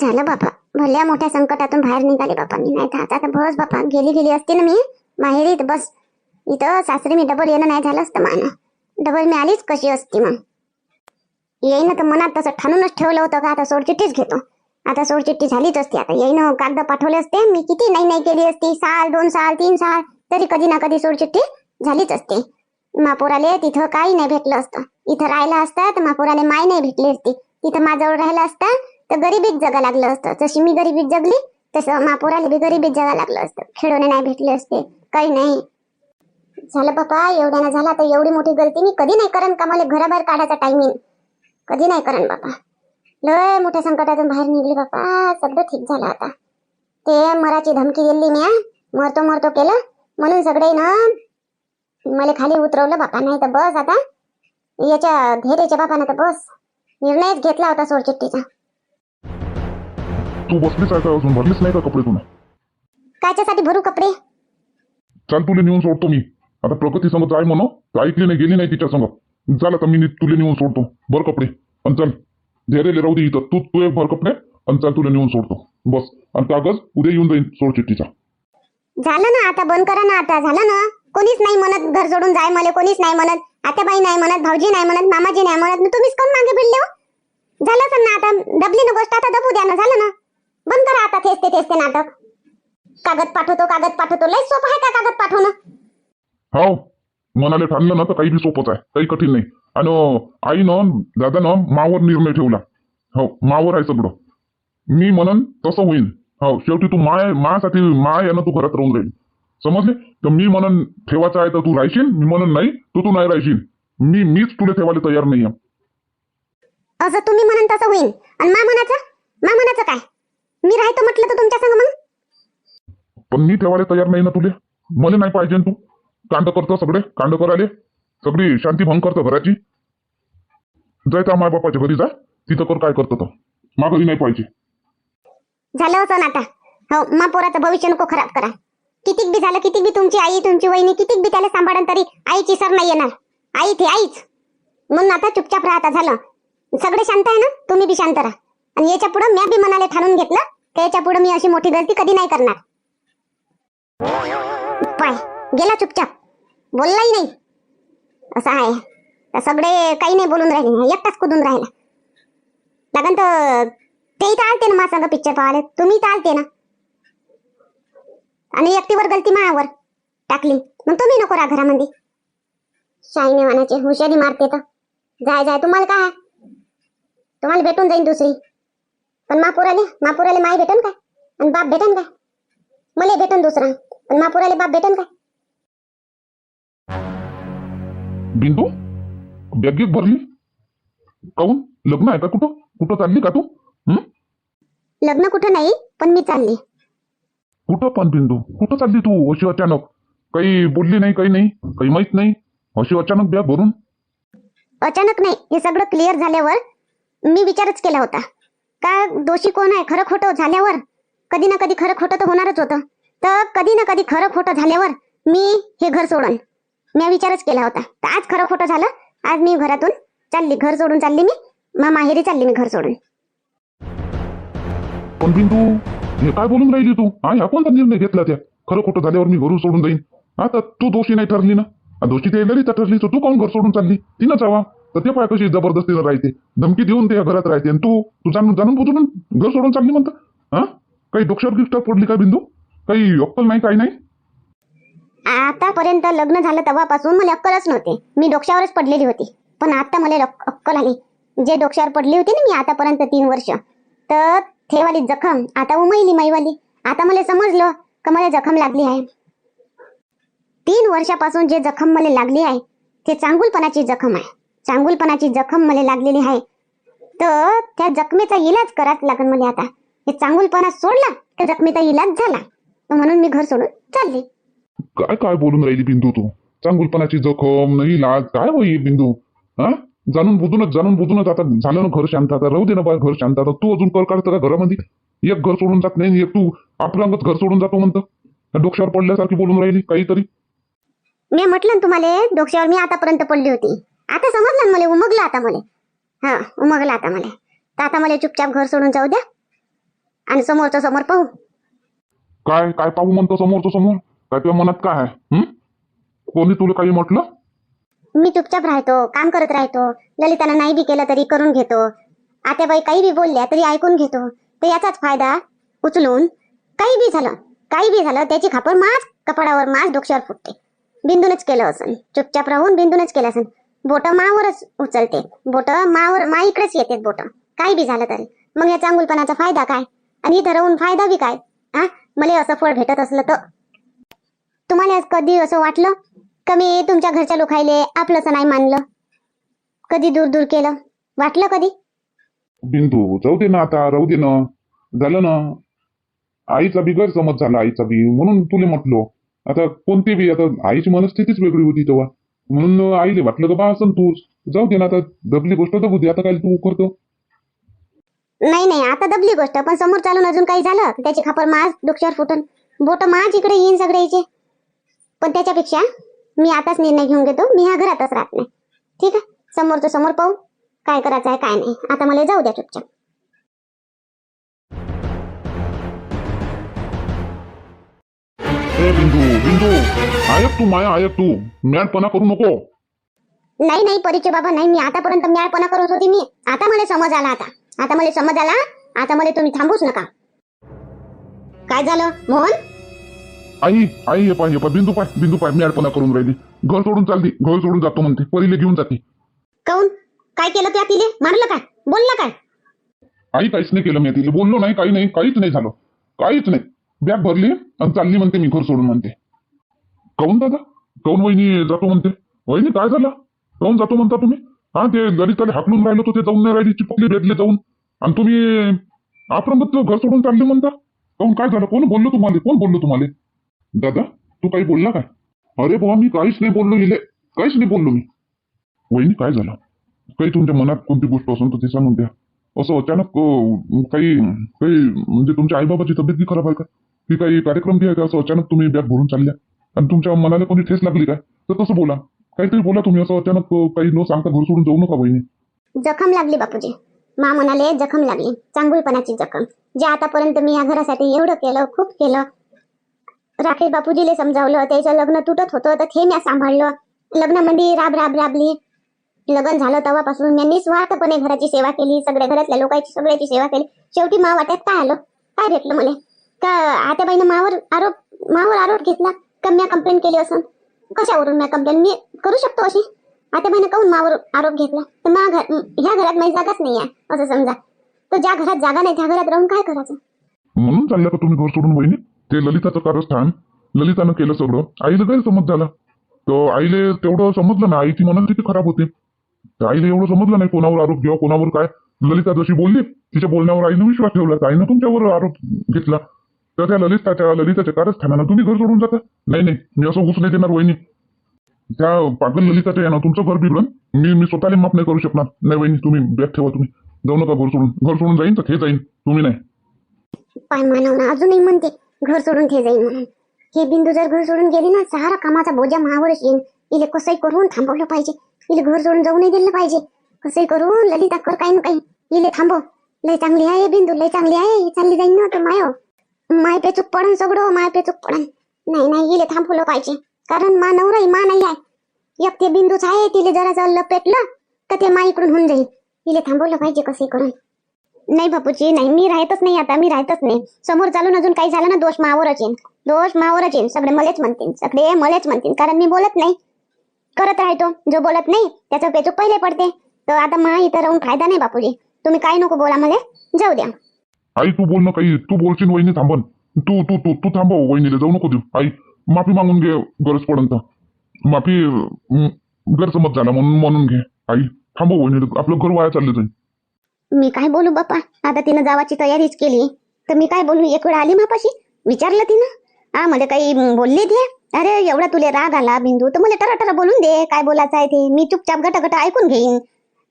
झालं बापा. भल्या मोठ्या संकटातून बाहेर निघाले बापा मी. नाही तर आता तर बस बापा. गेली गेली असते ना मी. माहेरी तर बस. इथं सासरी मी डबल येणं नाही झालं असतं मान डबल मी आलीच कशी असती मग? येईन तर मनात तसं ठाणूनच ठेवलं होतं का? आता सोडचिठ्ठीच घेतो. आता सोडचिठ्ठी झालीच असते. आता येईन हो, कागद पाठवले असते. मी किती नाही नाही केली असती. साल दोन साल तीन साल. तरी कधी ना कधी सोडचिठ्ठी झालीच असते. मापुराले तिथं काही नाही भेटलं असतं. इथं राहिला असता तर मापुराले माय नाही भेटली असती. तिथं माझ्याजवळ राहिला असता तर गरिबीत जगा लागलं असतं. जशी मी गरिबीत जगली तसं मापोराला बी गरिबीत जगा लागलं असतं. खेळवणे नाही भेटले असते काही नाही. झालं बापा एवढ्यानं झाला तर एवढी मोठी गलती मी कधी नाही करण का? मला घराबाहेर काढायचा टायमिंग कधी नाही करन बापा लय मोठ्या संकटातून बाहेर निघली बापा सगळं ठीक झालं आता. ते मराची धमकी दिली मी मरतो मरतो केलं. म्हणून सगळे ना मला खाली उतरवलं बापा नाही तर बस आता. याच्या धेरेच्या बापानं तर बस. निर्णयच घेतला होता सोडचिट्टीचा तू बसलीच आहे का अजून? भरलीच नाही का कपडे तुला कायच्यासाठी भरू कपडे? चाल तुला नेऊन सोडतो मी. आता प्रगती संग जाय म्हणू. तर ऐकली नाही गेली नाही तिच्या संग. चाल आता मी नी- तुला नेऊन सोडतो. भर कपडे. आणि चल. धैर्य राहू दे इथं. तू तू एक भर कपडे आणि चाल तुला नेऊन सोडतो. बस. आणि कागद उद्या येऊन जाईल सोड चिठ्ठीचा. झालं ना आता? बंद करा ना आता. झालं ना? कोणीच नाही म्हणत घर सोडून जाय मला. कोणीच नाही म्हणत. आत्याबाई नाही म्हणत. भाऊजी नाही म्हणत. मामाजी नाही म्हणत. मग तुम्हीच कोण मागे भिडले हो? झालं तर ना आता? दबली ना गोष्ट. आता दबू द्या ना. झालं ना? आता तेच ते तेच ते नाटक. कागद पाठवतो कागद पाठवतो. लय सोपं आहे का कागद पाठवणं? हो. मनाले ठाणलं ना तर काही बी सोपंच आहे. काही कठीण नाही. आणि आईनं दादानं मावर निर्णय ठेवला. हो मावर आहे सगळं. मी म्हणन तसं होईन. हो शेवटी तू माय मासाठी माय यानं तू घरात राहून राहील. समजले? तर मी म्हणन ठेवायचं आहे तर तू राहशील. मी म्हणन नाही तर तू नाही राहशील. मी मीच तुला ठेवायला तयार नाही आहे असं तुम्ही म्हणन तसं होईल आणि मा म्हणाचं मा म्हणाचं काय? मी राहतो म्हटलं तर तुमच्या संग मग. पण मी ठेवायला तयार नाही ना तुले? मला नाही पाहिजे ना तू. कांड करतो सगळे कांड करायले. सगळी शांती भंग करतो घराची. जायचं माय बापाच्या घरी जा. तिथं कर काय करतो तर मा घरी नाही पाहिजे. झालं होतं ना आता. हो मा पोराचं भविष्य नको खराब करा. कितीक बी झालं कितीक बी तुमची आई तुमची वहिनी कितीक बी त्याला सांभाळन तरी आईची सर नाही येणार. आई ती आईच. म्हणून आता चुपचाप राहता झालं. सगळे शांत आहे ना? तुम्ही बी शांत राहा. आणि याच्यापुढे मी बी मनाला ठाणून घेतलं की याच्यापुढे मी अशी मोठी गलती कधी नाही करणार. पाय गेला चुपचाप. बोललाही नाही. असं आहे. सगळे काही नाही बोलून राहिले एकटाच कुदून राहिला. लागन तर ते आलते ना मा पिक्चर पाहायला. तुम्ही इथं आलते ना. आणि व्यक्तीवर गलती मायावर टाकली. मग तुम्ही नको राहा घरामध्ये. शाईने वानाचे हुशारी मारते तर. जाय जाय तुम्हाला काय तुम्हाला भेटून जाईन दुसरी. पण मापुराले मापुराले माय भेटन काय आणि बाप भेटन काय मला भेटन दुसरा. पण मापुराले बाप भेटन काय बिंदू बॅग भरली काऊन? लग्न आहे का कुठं? कुठं चालली का तू? लग्न कुठं नाही पण मी चालली. कुठं पण बिंदू? कुठं चालली तू? अशी अचानक. काही बोलली नाही काही नाही. काही माहीत नाही. अशी अचानक बॅग भरून. अचानक नाही. हे सगळं क्लिअर झाल्यावर मी विचारच केला होता. का दोषी कोण आहे? खरं खोटं झाल्यावर? कधी ना कधी खरं खोटं तर होणारच होतं. तर कधी ना कधी खरं खोटं झाल्यावर मी हे घर सोडन. मी विचारच केला होता. तर आज खरं खोटं झालं. आज मी घरातून चालली. घर सोडून चालली मी. मा माहेरी चालली मी घर सोडून. पण बिंदू? हे काय बोलून राहिली तू? हा ह्या कोणता निर्णय घेतला त्या? खरं खोटं झाल्यावर मी घरून सोडून जाईन. आता तू दोषी नाही ठरली ना? दोषी ते ललिता ठरली. तर तू काऊन घर सोडून चालली? तिनं जावा तर ते पाय कशी जबरदस्तीनं राहते धमकी देऊन ते घरात राहते आणि तू तू जाणून जाणून बुजून घर सोडून चालली म्हणतं. हा? काही डोक्यावर गिफ्ट पडली का बिंदू? काही अक्कल नाही काही नाही? आतापर्यंत लग्न झालं तेव्हापासून मला अक्कलच नव्हते. मी डोक्यावरच पडलेली होती. पण आता मला अक्कल आली जे डोक्यावर पडली होती ना मी आतापर्यंत तीन वर्ष. तर ठेवाली जखम. आता उमयली मैवाली आता मला समजलं का मला जखम लागली आहे. तीन वर्षापासून जे जखम मला लागली आहे ते चांगुलपणाची जखम आहे. चांगुलपणाची जखम मला लागलेली आहे. तर त्या जखमेचा इलाज कराच लागन मला आता. हे चांगुलपणा सोडला तर जखमेचा इलाज झाला. म्हणून मी घर सोडून चालली. काय काय बोलून राहिली बिंदू तू? चांगुलपणाची जखम नाही लाज काय होई बिंदू? हा? जाणून बुजूनच जाणून बुजूनच आता झालं ना घर शांत आता राहू दे ना घर शांत. आता तू अजून कर काढतं का घरामध्ये? एक घर सोडून जात नाही एक तू आपलं अंगच घर सोडून जातो म्हणतं. डोक्यावर पडल्यासारखी बोलून राहिली काहीतरी. मी म्हटलं ना तुम्हाला डोक्यावर मी आतापर्यंत पडली होती. आता समजलं ना मला उमगलं आता मला. हा उमगलं आता मला. तर आता मला चुपचाप घर सोडून जाऊ द्या. आणि समोरचं समोर पाहू. काय काय पाहू म्हणतो समोरचं समोर? काय तुझ्या मनात काय आहे? कोणी तुला काही म्हटलं? मी चुपचाप राहतो काम करत राहतो. ललितानं नाही बी केलं तरी करून घेतो. आता बाई काही बी बोलल्या तरी ऐकून घेतो. तर याचाच फायदा उचलून काही बी झालं काही बी झालं त्याची खापर माच कपाडावर माच डोक्यावर फुटते. बिंदूनच केलं असन. चुपचाप राहून बिंदूनच केलं असन. बोट मावरच उचलते. बोट मावर मा इकडेच येते बोट. काही बी झालं तरी. मग या चांगुलपणाचा फायदा काय? आणि इथं राहून फायदा बी काय? हा मला असं फळ भेटत असलं तर. तुम्हाला आज कधी असं वाटलं? कमी तुमच्या घरच्या लोकायले आपलंच नाही मानलं? कधी दूर दूर केलं? वाटलं कधी? बिंदू जाऊ दे ना आता राहू दे ना. झालं ना. आईचा बी गैरसमज झाला आईचा बी. म्हणून तुले म्हटलो. आता कोणती बी आता आईची मनस्थितीच वेगळी होती तेव्हा. म्हणून आईले वाटलं का बा असं तू. जाऊ दे ना आता दबली गोष्ट दबू दे आता काय तू करतो. नाही नाही आता दबली गोष्ट पण समोर चालून अजून काही झालं तर त्याची खापर माझ डोक्यावर फुटून. बोट माझ इकडे येईन सगळ्याचे. पण त्याच्यापेक्षा मी आताच निर्णय घेऊन घेतो मी ह्या घरातच राहत नाही. ठीक आहे? समोरचं समोर पाहू काय करायचं आहे काय नाही. आता मला जाऊ द्या चुपचाप. बिंदू आयक तू माया आयक तू मॅडपणा करू नको. नाही नाही परिचय बाबा नाही मी आतापर्यंत म्याळपणा करत होती मी. आता मला समज आला आता. आता मला समज आला आता मला तुम्ही थांबूच नका. काय झालं मोहन? आई आई हे पाय पाय बिंदू पाय बिंदू पाय मॅडपणा करून राहिली. घर सोडून चालली घर सोडून जातो म्हणते परीले घेऊन जाते. काऊन? काय केलं त्या तिले? मारलं काय? बोललं काय? आई काहीच नाही केलं मी तिला. बोललो नाही काही नाही काहीच नाही झालं. काहीच नाही. बॅग भरली आणि चालली म्हणते मी घर सोडून म्हणते. काऊन दादा? काऊन वहिनी जातो म्हणते? वहिनी काय झालं? काऊन जातो म्हणता तुम्ही? हा ते ललिताला हाकलून राहिलो तो ते जाऊन नाही राहिली चिपकली भेटले जाऊन. आणि तुम्ही आपण घर सोडून चालले म्हणता? काऊन काय झालं? कोण बोललो तुम्हाला? कोण बोललो तुम्हाला? दादा तू काही बोलला काय? अरे बाबा मी काहीच नाही बोललो लिहिले. काहीच नाही बोललो मी. वहिनी काय झालं? काही तुमच्या मनात कोणती गोष्ट असून तर ते सांगून द्या. असं अचानक काही काही म्हणजे तुमच्या आईबाबाची तब्येत बी खराब आहे का? की काही कार्यक्रम बी आहे का? असं अचानक तुम्ही बॅग भरून चालल्या? आणि तुमच्या मनाला कोणी ठेस लागली काय? तर तसं बोला. काहीतरी बोला तुम्ही असं अचानक काही न सांगता घर सोडून जाऊ नका बहिणी. जखम लागली बापूजी. मा म्हणाले जखम लागली. चांगुलपणाची जखम. जे आतापर्यंत मी या घरासाठी एवढं केलं खूप केलं. राकेश बापूजीले समजावलं त्याचं लग्न तुटत होतं तर हे मी सांभाळलं लग्नामध्ये राब राब राबली. लग्न झालं तेव्हापासून मी निस्वार्थपणे घराची सेवा केली सगळ्या घरातल्या लोकांची सगळ्याची सेवा केली. शेवटी मा वाट्यात काय आलं? काय भेटलं मला? का आत्याबाईनं मावर आरोप मावर आरोप घेतला? का मी कंप्लेंट केली असं कशावरून मी कंप्लेंट मी करू शकतो अशी? आत्याबाईनं काहून मावर आरोप घेतला? तर मा घर ह्या घरात माझी जागाच नाही आहे असं समजा. तर ज्या घरात जागा नाही त्या घरात राहून काय करायचं? म्हणून चालल्या का तुम्ही घर सोडून वहिनी? ते ललिताचं कारस्थान ललितानं केलं सगळं. आईला गैरसमज झाला. तर आईले तेवढं समजलं ना आईची मनन किती खराब होते. तर आईला एवढं समजलं नाही कोणावर आरोप घ्यावा कोणावर काय. ललिता जशी बोलली तिच्या बोलण्यावर आईनं विश्वास ठेवला आईनं तुमच्यावर आरोप घेतला. तर त्या ललिताच्या ललिताच्या कारस्थानानं तुम्ही घर सोडून जाता? नाही नाही मी असं घुसले नाही देणार वहिनी. त्या पागल ललिताच्या यानं तुमचं घर बिघडन मी मी स्वतःला माफ नाही करू शकणार. नाही वहिनी तुम्ही बॅग ठेवा तुम्ही. जाऊ नका घर सोडून. घर सोडून जाईन तर हे जाईन. तुम्ही नाही. पाय मानवना अजूनही म्हणते घर सोडून ते जाईन म्हणून. हे बिंदू जर घर सोडून गेली ना सारा कामाचा बोजा महावरच येईल इले कसंही करून थांबवलं पाहिजे. इले घर सोडून जाऊ नाही दिलं पाहिजे. कसंही करून ललिता कर काही ना काही. इले थांबव. लय चांगली आहे बिंदू लय चांगली आहे. ही चालली जाईन ना तर माय. माय पे पडन सगळं माय पे पडन. नाही नाही इले थांबवलं पाहिजे कारण मा नवराही मा नाही आहे. एक ते बिंदूच आहे तिले जरा जर लपेटलं तर ते मा इकडून होऊन जाईल. इले थांबवलं पाहिजे कसे करून. नाही बापूजी नाही मी राहतच नाही आता मी राहतच नाही. समोर चालून अजून काही झालं ना दोष मावरच येईन दोष मावरच येईन सगळे मलेच म्हणतील सगळे मलेच म्हणतील कारण मी बोलत नाही. करत राहतो जो बोलत नाही त्याचं पेचूक पहिले पडते. तर आता मा इथं राहून फायदा नाही बापूजी. तुम्ही काही नको बोला मला जाऊ द्या. आई तू बोल ना काही. तू बोलशील वहिनी थांबन. तू तू तू तू थांबव वहिनीला जाऊ नको देऊ. आई माफी मागून घे गरज पडन तर. माफी अं, गैरसमज झाला म्हणून म्हणून घे. आई थांबव वहिनी आपलं घर वाया चाललं जाईल. मी काय बोलू बाप्पा? आता तिनं जावाची तयारीच केली. तर मी काय बोलू? एक वेळ आली मापाशी? विचारलं तिनं? हा मला काही बोलले ते अरे एवढा तुले राग आला बिंदू. तर मला टरा बोलून दे काय बोलायचं आहे ते. मी चुपचाप गट गट ऐकून घेईन.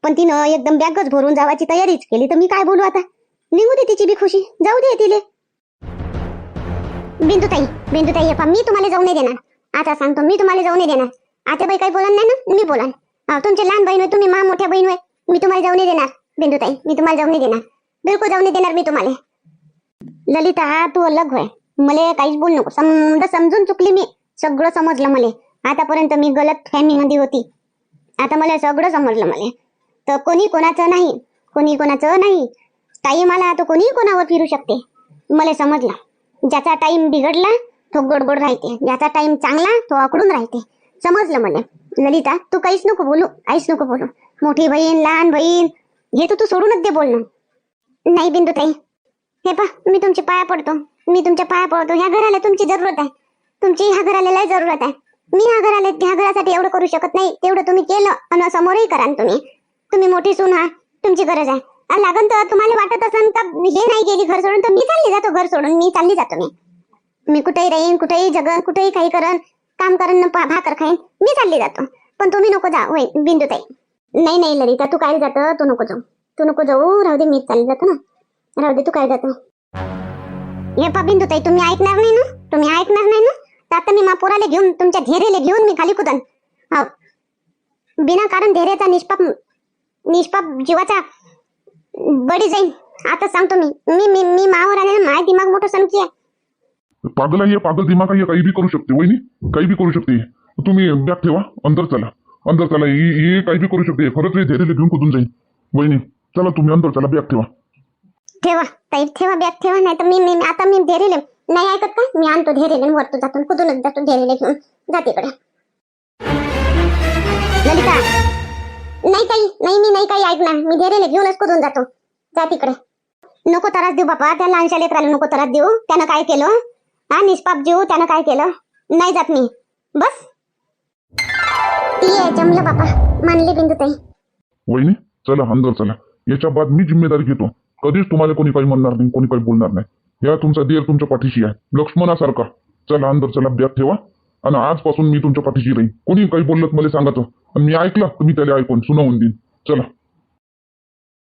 पण तिनं एकदम बॅगच भरून जावाची तयारीच केली. तर मी काय बोलू आता? निघू दे तिची बी खुशी. जाऊ दे तिले. बिंदुताई बिंदुताई अप्पा मी तुम्हाला जाऊ नाही देणार. आता सांगतो मी तुम्हाला जाऊ नाही देणार. आता बाई काही बोलन नाही ना? मी बोलन. तुमचे लहान बहीण तुम्ही मा मोठ्या बहीण होय. मी तुम्हाला जाऊ नाही देणार बिंदुताई. मी तुम्हाला जाऊ नाही देणार. बिलकुल जाऊ नाही देणार मी तुम्हाला. ललिता तू अलग होय. मला काहीच बोल नको. समजा समजून चुकली मी. सगळं समजलं मला. आतापर्यंत मी गलत फॅमिलीमध्ये होती. आता मला सगळं समजलं मला. तर कोणी कोणाचं नाही. कोणी कोणाचं नाही. टाईम आला तो कोणीही कोणावर फिरू शकते? मला समजला. ज्याचा टाइम बिघडला तो गोड गोड राहते. ज्याचा टाईम चांगला तो आकडून राहते. समजलं मला. ललिता तू काहीच नको बोलू. काहीच नको बोलू. मोठी बहीण लहान बहीण हे तर तू सोडूनच दे बोलणं. नाही बिंदू ताई. हे पा मी तुमचे पाया पडतो. मी तुमच्या पाया पडतो. ह्या घराला तुमची जरूरत आहे. तुमची ह्या घराला लय जरूरत आहे. मी ह्या घराला ह्या घरासाठी एवढं करू शकत नाही. तेवढं तुम्ही केलं आणि समोरही करा तुम्ही. तुम्ही मोठी सून हा तुमची गरज आहे. लागन तर तुम्हाला वाटत असन का हे नाही गेली घर सोडून तर मी चालली जातो घर सोडून मी चालली जातो मी. मी कुठेही राहीन कुठेही जगन कुठेही काही करन काम करन भाकर खाईन मी चालली जातो. पण तुम्ही नको जा होय बिंदू ताई. नाही नाही ललिता तू काय जातं? तू नको जाऊ. तू नको जाऊ राहू दे मीच चालली जातो ना. राहू दे तू काय जातो? हे पा बिंदू ताई तुम्ही ऐकणार नाही ना? तुम्ही ऐकणार नाही ना? तर आता मी मापोराला घेऊन तुमच्या धैर्याला घेऊन मी खाली कुदन. हो बिना कारण धेरेचा निष्पाप निष्पाप जीवाचा बळी जाईन. आता सांगतो मी. मी मी मी मावर आले ना माझा दिमाग मोठं सनकी आहे. पागल आहे पागल दिमाग आहे काही बी करू शकते वहिनी. काही बी करू शकते. तुम्ही बॅग ठेवा अंदर चला. अंदर चला ही काही बी करू शकते. खरंच हे धैर्य घेऊन कुठून जाईल वहिनी चला तुम्ही अंदर चला बॅग ठेवा. ठेवा ताई ठेवा बॅग ठेवा नाही तर मी मी आता मी धैर्यले नाही ऐकत का? मी आणतो धैर्यले वरतो जातो कुठूनच जातो धैर्यले घेऊन जा तिकडे. ललिता नाही काही नाही मी नाही काही ऐकणार. मी धैर्यले घेऊनच कुठून जातो. जा तिकडे. नको त्रास देऊ बापा त्या लहानशा लेकराला नको त्रास देऊ. त्यानं काय केलं? हा निष्पाप जीव त्यानं काय केलं? नाही जात मी. बस. ती आहे जमलं बापा. मानले बिंदू ताई. वहिनी चला अंदर चला. याच्या बाद मी जिम्मेदारी घेतो. कधीच तुम्हाला कोणी काही म्हणणार नाही कोणी काही बोलणार नाही. या तुमचा देर तुमच्या पाठीशी आहे. लक्ष्मणासारखा. चला अंदर चला. बॅग ठेवा. आणि आजपासून मी तुमच्या पाठीशी राहीन. कोणी काही बोललं मला सांगायचं आणि मी ऐकलं तर मी त्याला ऐकून सुनावून देईन. चला.